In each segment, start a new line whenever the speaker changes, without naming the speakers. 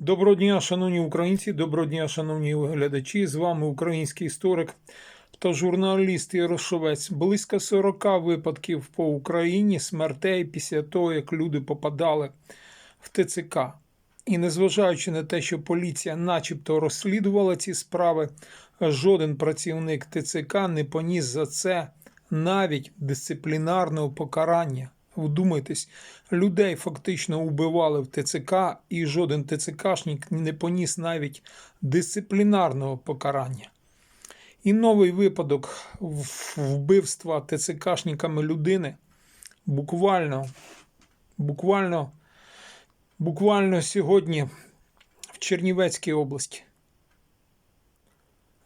Доброго дня, шановні українці, доброго дня, шановні глядачі. З вами український історик та журналіст Ярошовець. Близько 40 випадків по Україні смертей після того, як люди попадали в ТЦК. І незважаючи на те, що поліція начебто розслідувала ці справи, жоден працівник ТЦК не поніс за це навіть дисциплінарного покарання. Вдумайтесь, людей фактично убивали в ТЦК, і жоден ТЦКшник не поніс навіть дисциплінарного покарання. І новий випадок вбивства ТЦКшниками людини буквально, буквально, буквально сьогодні в Чернівецькій області.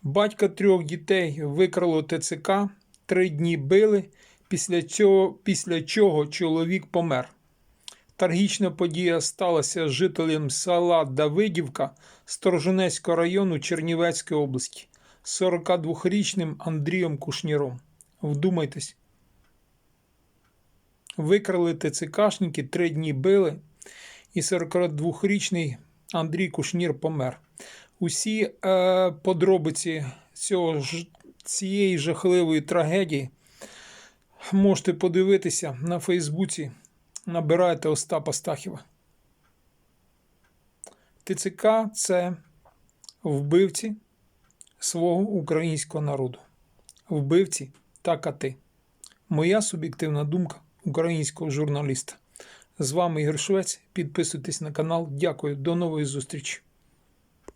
Батька трьох дітей викрало ТЦК, три дні били, після цього, після чого чоловік помер. Трагічна подія сталася жителем села Давидівка Сторожинецького району Чернівецької області, 42-річним Андрієм Кушніром. Вдумайтесь. Викрали ТЦКшники, три дні били, і 42-річний Андрій Кушнір помер. Усі е, подробиці цього, цієї жахливої трагедії можете подивитися на Фейсбуці. Набирайте Остапа Стахіва. ТЦК це вбивці свого українського народу. Вбивці та кати. Моя суб'єктивна думка українського журналіста. З вами Ігор Швець. Підписуйтесь на канал. Дякую. До нової зустрічі.